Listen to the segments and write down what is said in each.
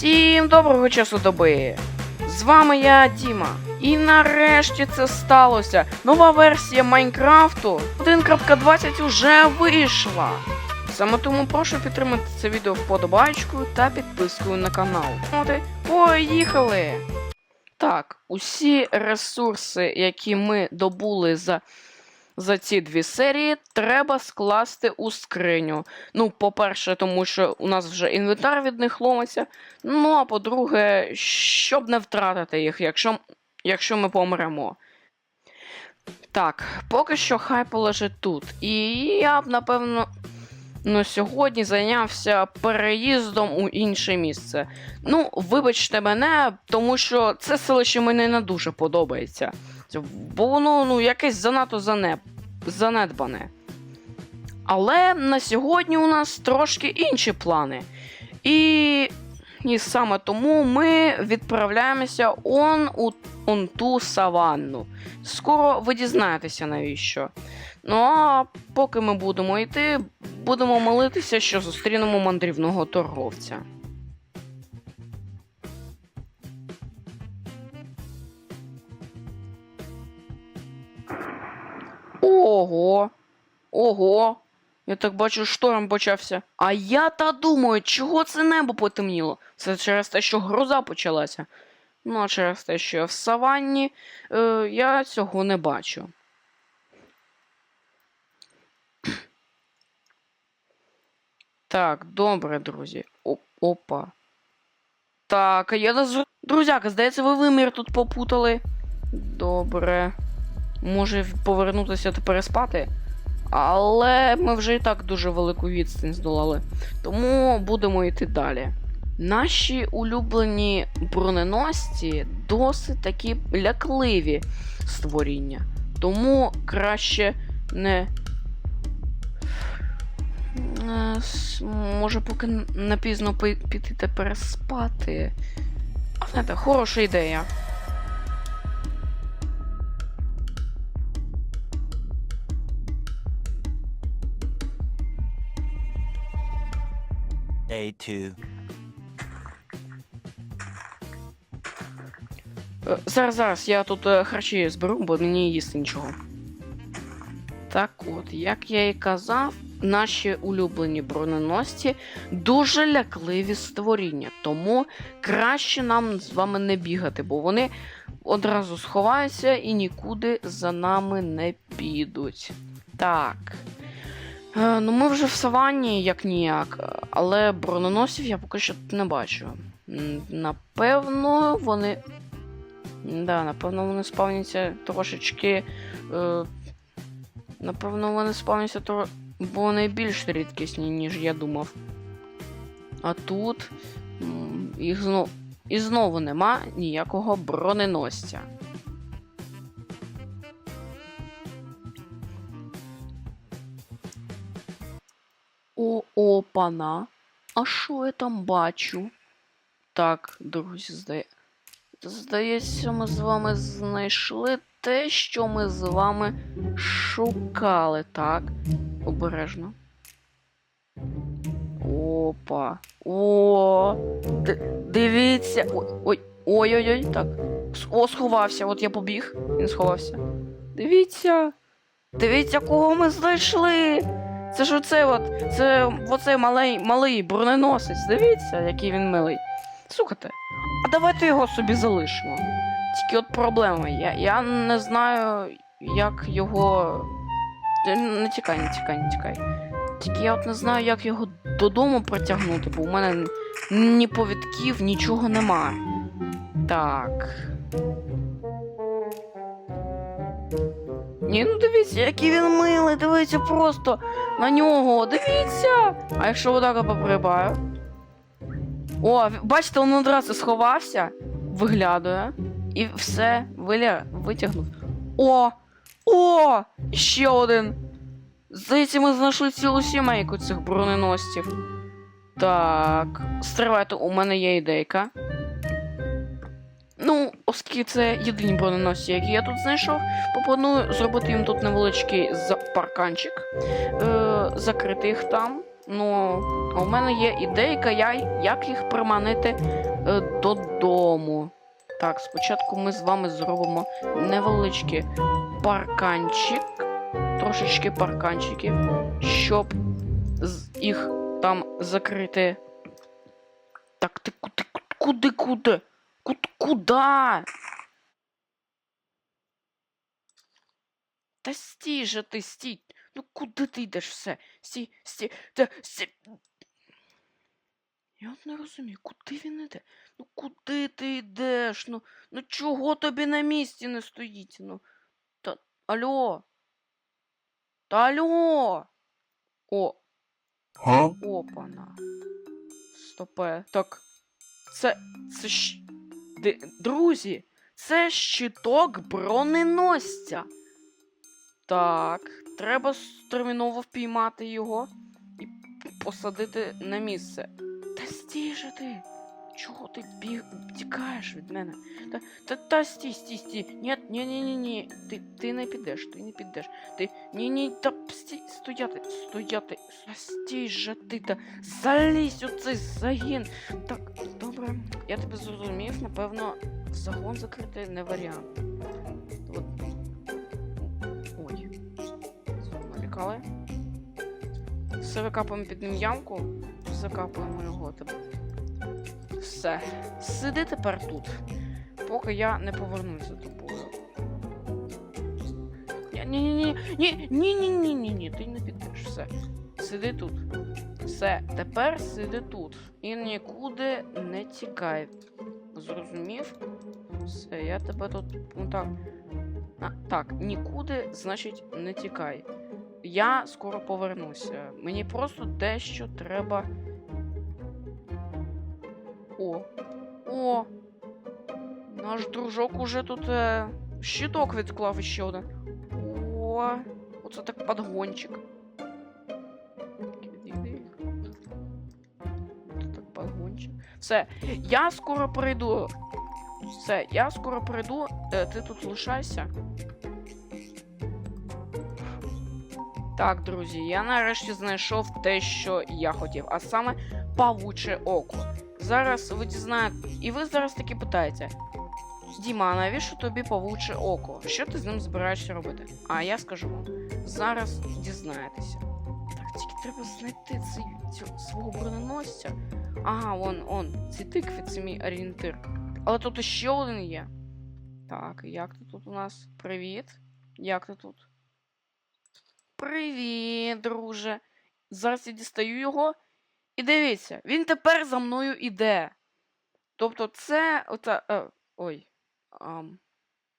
Всім доброго часу доби! З вами я, Діма. І нарешті це сталося. Нова версія Майнкрафту 1.20 уже вийшла. Саме тому прошу підтримати це відео вподобайкою та підпискою на канал. От поїхали! Так, усі ресурси, які ми добули за, за ці дві серії, треба скласти у скриню. Ну, по-перше, тому що у нас вже інвентар від них ломиться. Ну, а по-друге, щоб не втратити їх, якщо, якщо ми помремо. Так, поки що хай полежить тут. І я б, напевно, ну, сьогодні зайнявся переїздом у інше місце. Ну, вибачте мене, тому що це селище мені не дуже подобається. Бо воно ну, якесь занадто занеп... занедбане. Але на сьогодні у нас трошки інші плани. І, і саме тому ми відправляємося он у он ту саванну. Скоро ви дізнаєтеся навіщо. Ну а поки ми будемо йти, будемо молитися, що зустрінемо мандрівного торговця. Ого. Ого. Я так бачу, шторм почався. А я та думаю, чого це небо потемніло? Це через те, що гроза почалася. Ну, а через те, що я в саванні, е, я цього не бачу. Так, добре, друзі. О, опа. Так, а я з... Друзяка, здається, ви вимір тут попутали. Добре. Може повернутися та переспати? Але ми вже і так дуже велику відстань здолали. Тому будемо йти далі. Наші улюблені броненосці досить такі лякливі створіння. Тому краще не. Може, поки н- не пізно піти та переспати. А знаєте, хороша ідея. Day two. Е, Зараз, зараз, я тут е, харчі зберу, бо мені їсти нічого. Так от, як я і казав, наші улюблені броненосці дуже лякливі створіння, тому краще нам з вами не бігати, бо вони одразу сховаються і нікуди за нами не підуть. Так. Е, ну, ми вже в саванні, як ніяк, але броненосців я поки що не бачу. Напевно, вони Да, напевно, вони спавняться трошечки. Е, напевно, вони спавняться тро... бо вони більш рідкісні, ніж я думав. А тут їх знов... і знову нема ніякого броненосця. О, опана. А що я там бачу? Так, друзі, здає. Здається, ми з вами знайшли те, що ми з вами шукали, так? Обережно. Опа. О, д- дивіться. Ой, ой, ой-ой-ой, так. О, сховався. От я побіг, він сховався. Дивіться. Дивіться, кого ми знайшли. Це ж оце от, це оцей малий, малий броненосець. Дивіться, який він милий. Слухайте, а давайте його собі залишимо. Тільки от проблема. Я, я не знаю, як його. Не тікай, не тікай, не тікай. Тільки я от не знаю, як його додому протягнути, бо у мене ні повідків, нічого нема. Так. Ні, ну дивіться, який він милий, дивіться просто на нього. Дивіться! А якщо отак поприбаю? О, бачите, він одразу сховався, виглядає. І все, виля... витягнув. О! О! Ще один! Здається, ми знайшли цілу сімейку цих броненосців. Так, стривайте, у мене є ідейка. Ну, оскільки це єдині броненосці, які я тут знайшов, пропоную зробити їм тут невеличкий парканчик, закрити їх там. Ну, а у мене є ідейка, я, як їх приманити е, додому. Так, спочатку ми з вами зробимо невеличкий парканчик, трошечки парканчиків, щоб їх там закрити. Так, ти куди, куди, куди? Куди, куда? Та стій же ти, стій. Ну куди ти йдеш все? Стій, стій, та стій. Я от не розумію, куди він іде? Ну куди ти йдеш? Ну, ну чого тобі на місці не стоїть? Ну. Та. Алло. Та алло. О, Huh? опана. Стопе. Так. Це. Це щ... Ди- Друзі, це щиток броненосця. Так, треба терміново впіймати його і посадити на місце. Та стій же ти! Чого ти біг... тікаєш від мене? Та, та, та стій, стій, стій. Ні, ні, ні, ні, ні. Ти, ти не підеш, ти не підеш. Ти. Ні, ні, та стій, стояти, стояти. Та стій же ти та залізь у цей загін. Так, добре, я тебе зрозумів, напевно, загон закрити не варіант. От. Поїхали. Все викапуємо під ним ямку, закапуємо його. тебе. Все. Сиди тепер тут, поки я не повернусь за тобою. Ні-ні-ні, ні-ні-ні, ні ні ти не підеш. Все. Сиди тут. Все, тепер сиди тут. І нікуди не тікай. Зрозумів? Все, я тебе тут. Ну так. А, Так, нікуди, значить, не тікай. Я скоро повернуся. Мені просто дещо треба. О. О! Наш дружок уже тут е, щиток відклав ще один. О, оце так подгончик. Оце так подгончик. Все, я скоро прийду. Все, я скоро прийду. Е, ти тут лишайся. Так, друзі, я нарешті знайшов те, що я хотів, а саме павуче око. Зараз ви дізнаєте. І ви зараз таки питаєте: Діма, а навіщо тобі павуче око? Що ти з ним збираєшся робити? А я скажу вам, зараз дізнаєтеся. Так, тільки треба знайти цей, цього свого броненосця. Ага, он, он, ці тикви, це мій орієнтир. Але тут іще один є. Так, як ти тут у нас? Привіт. Як ти тут? Привіт, друже. Зараз я дістаю його. І дивіться, він тепер за мною іде. Тобто, це. Ота, е, ой. Ам,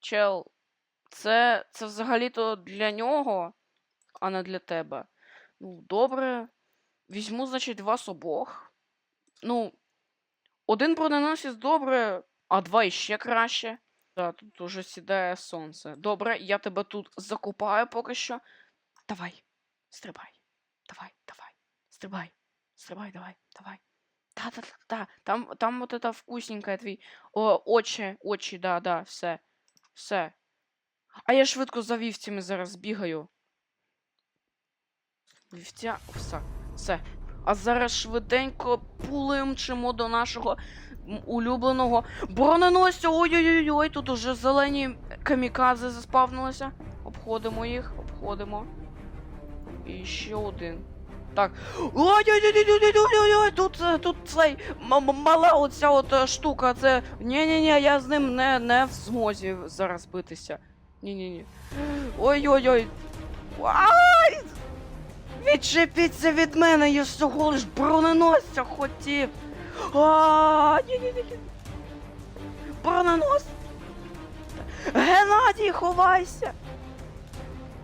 чел. Це, це взагалі-то для нього, а не для тебе. Ну, добре. Візьму, значить, вас обох. Ну, один броненосець добре, а два іще краще. Так, тут уже сідає сонце. Добре, я тебе тут закопаю поки що. Давай, стрибай. Давай, давай, стрибай. Стрибай, давай, давай. Да, да, да, да. Там, там вот это вкусненькое твій. О, очі, очі, да, да, все. Все. А я швидко за вівцями зараз бігаю. Вівця, все, все. А зараз швиденько пулимчимо до нашого улюбленого броненосця. Ой-ой-ой, тут уже зелені камікадзе заспавнилися. Обходимо їх, обходимо. І ще один. Так. Ой-ой-ой-ой-ой-ой-ой, тут, тут цей мала оця от штука, це. Ні-ні-ні, я з ним не, не в змозі зараз битися. Ні-ні-ні. Ой-ой-ой. Ай! Відчепіться від мене, я всього лиш броненосця хотів. А, ні-ні-ні. Броненос. Геннадій, ховайся.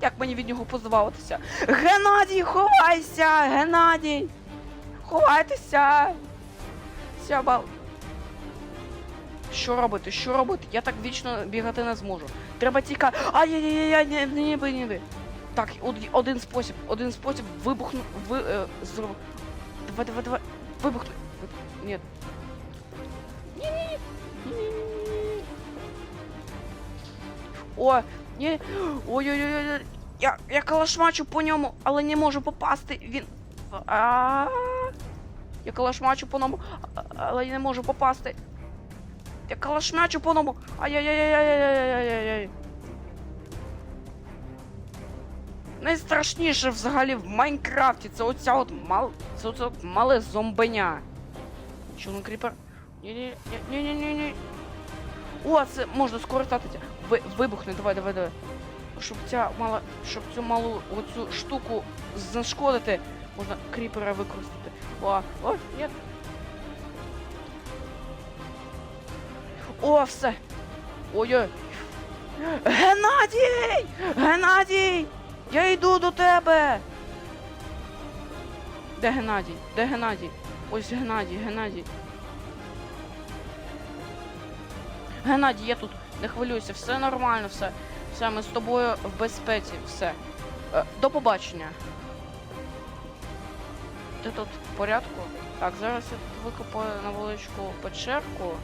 Як мені від нього позбавитися? Геннадій, ховайся! Геннадій! Ховайтеся! Сяба. Що робити? Що робити? Я так вічно бігати не зможу. Треба тікати. Ай-яй-яй-яй, не, не, не, не. Так, один спосіб, один спосіб вибухну. Ви, е, зроб... Давай, давай, давай. Вибухни. Вибух- Ні. Ні-ні-ні. О, ні. Ой-ой-ой. Я, я калашмачу по ньому, але не можу попасти. Він. А. Я калашмачу по ному, але я не можу попасти. Я калашмачу по ному. Ай-яй-яй-яй-яй-яй-яй-яй. Найстрашніше взагалі в Майнкрафті це оця от мал... це оце мале зомбеня. Що ну кріпер? Ні-ні-ні-ні-ні-ні. О, це можна скористатися. Ви, вибухне, давай, давай, давай. Щоб ця мала. Щоб цю малу оцю штуку зашкодити, можна кріпера використати. О, о, ні. О, все. Ой-ой. Геннадій! Геннадій! Я йду до тебе! Де Геннадій? Де Геннадій? Ось Геннадій, Геннадій. Геннадій, я тут, не хвилюйся, все нормально, все. Все, ми з тобою в безпеці, все. Е, до побачення. Ти тут в порядку? Так, зараз я викопаю невеличку печерку.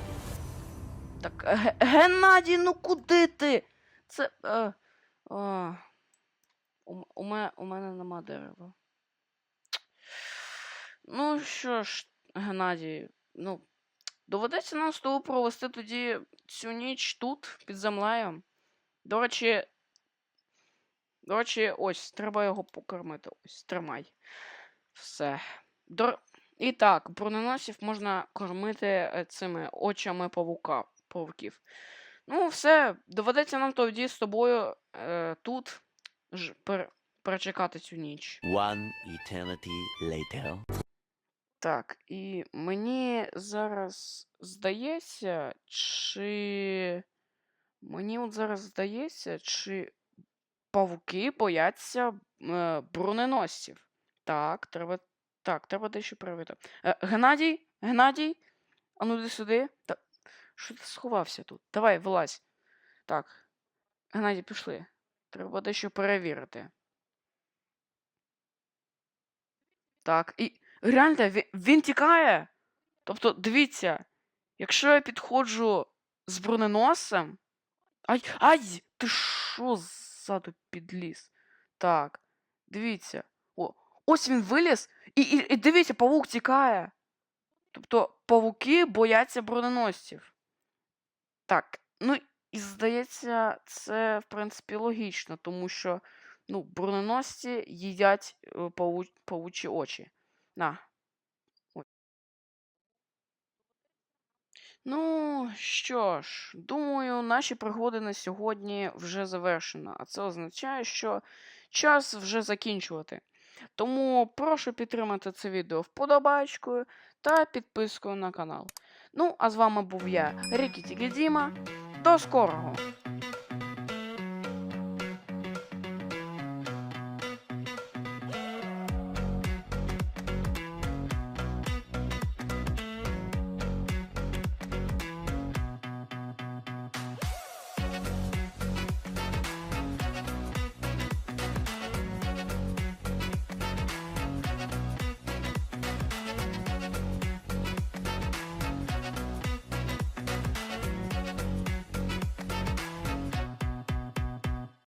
Так, Ге- Геннадій, ну куди ти? Це. Е, у, у, у мене нема дерева. Ну що ж, Геннадій, ну, доведеться нам з тобою провести тоді цю ніч тут, під землею. До речі. До речі, ось, треба його покормити. Ось, тримай. Все. До... І так, броненосів можна кормити е, цими очами павука, павуків. Ну, все, доведеться нам тоді з тобою е, тут ж, пер, перечекати цю ніч. One eternity later. Так, і мені зараз здається, чи. Мені от зараз здається, чи павуки бояться е, броненосців. Так, треба. Так, треба дещо перевірити. Е, Геннадій? Геннадій? Ану йди сюди. Та... Що ти сховався тут? Давай, вилазь. Так. Геннадій, пішли. Треба дещо перевірити. Так, і. Гляньте, він, він тікає. Тобто, дивіться, якщо я підходжу з броненосцем. Ай, ай! Ти що ззаду підліз? Так, дивіться. О, ось він виліз, і, і, і дивіться, павук тікає. Тобто, павуки бояться броненосців. Так, ну і здається, це, в принципі, логічно, тому що ну, броненосці їдять е, паву, павучі очі. На. Ой. Ну, що ж, думаю, наші пригоди на сьогодні вже завершено, а це означає, що час вже закінчувати. Тому прошу підтримати це відео вподобайкою та підпискою на канал. Ну, а з вами був я, Рікі Діма. До скорого!